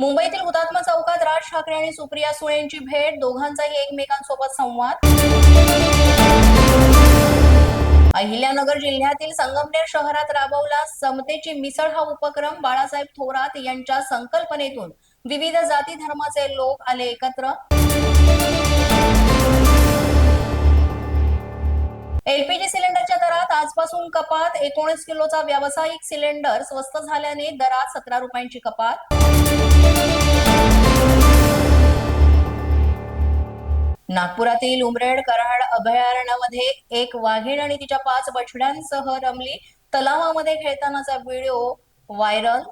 मुंबईतील उदात्मा चौकात राज ठाकरे आणि सुप्रिया सुळे यांची भेट दोघांचाही एकमेकांसोबत संवाद. अहिल्यानगर जिल्ह्यातील संगमनेर शहरात राबवला समतेची मिसळ हा उपक्रम. बाळासाहेब थोरात यांच्या संकल्पनेतून विविध जाती धर्माचे लोक आले एकत्र. एलपीजी सिलेंडरच्या दरात आजपासून कपात. एकोणीस किलोचा व्यावसायिक सिलेंडर स्वस्त झाल्याने दरात सतरा रुपयांची कपात. नागपुरातील उमरेड कराड अभयारण्यामध्ये एक वाघीण आणि तिच्या पाच बछड्यांसह रमली. तलावामध्ये खेळतानाचा व्हिडिओ व्हायरल.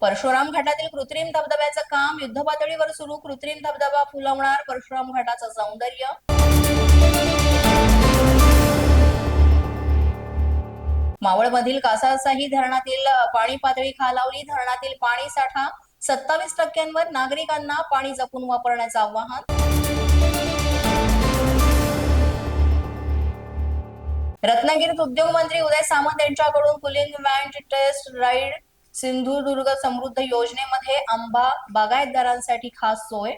परशुराम घाटातील कृत्रिम धबधब्याचं काम युद्धपातळीवर सुरू. कृत्रिम धबधबा फुलवणार परशुराम घाटाचं सौंदर्य. मावळमधील कासारसाही धरणातील पाणी पातळी खालावली. धरणातील पाणी साठा सत्तावीस टक्क्यांवर नागरिकांना पाणी जपून वापरण्याचं आवाहन. रत्नागिरीत उद्योग मंत्री उदय सामंत यांच्याकडून cooling van test ride Sindhudurg समृद्ध योजनेमध्ये आंबा बागायतदारांसाठी खास सोय.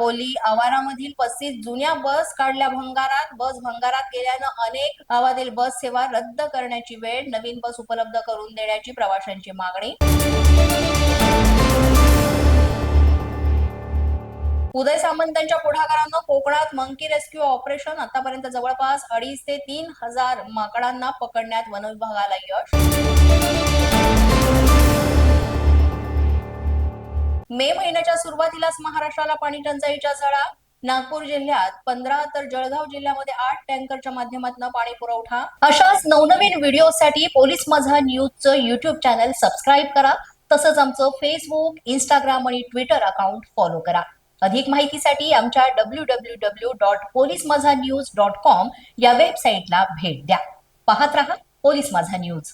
दापोली आवारामधील पस्तीस जुन्या बस काढल्या भंगारात. बस भंगारात गेल्यानं अनेक गावातील बस सेवा रद्द करण्याची वेळ नवीन बस उपलब्ध करून देण्याची प्रवाशांची मागणी. उदय सामंतांच्या पुढाकारानं कोकणात मंकी रेस्क्यू ऑपरेशन आतापर्यंत जवळपास अडीच ते तीन हजार माकडांना पकडण्यात वनविभागाला यश. महिन्याच्या सुरुवातीलाच महाराष्ट्राला पाणी टंचाईच्या झळा. नागपूर जिल्ह्यात पंधरा तर जळगाव जिल्ह्यामध्ये आठ टँकरच्या माध्यमातून पाणी पुरवठा. अशाच नवनवीन व्हिडिओसाठी पोलीस माझा न्यूजचं युट्यूब चॅनल सबस्क्राईब करा. तसंच आमचं फेसबुक इंस्टाग्राम आणि ट्विटर अकाउंट फॉलो करा. अधिक माहितीसाठी आमच्या W W W dot police Majha news dot com या वेबसाईटला भेट द्या. पाहत रहा पोलीस माझा न्यूज.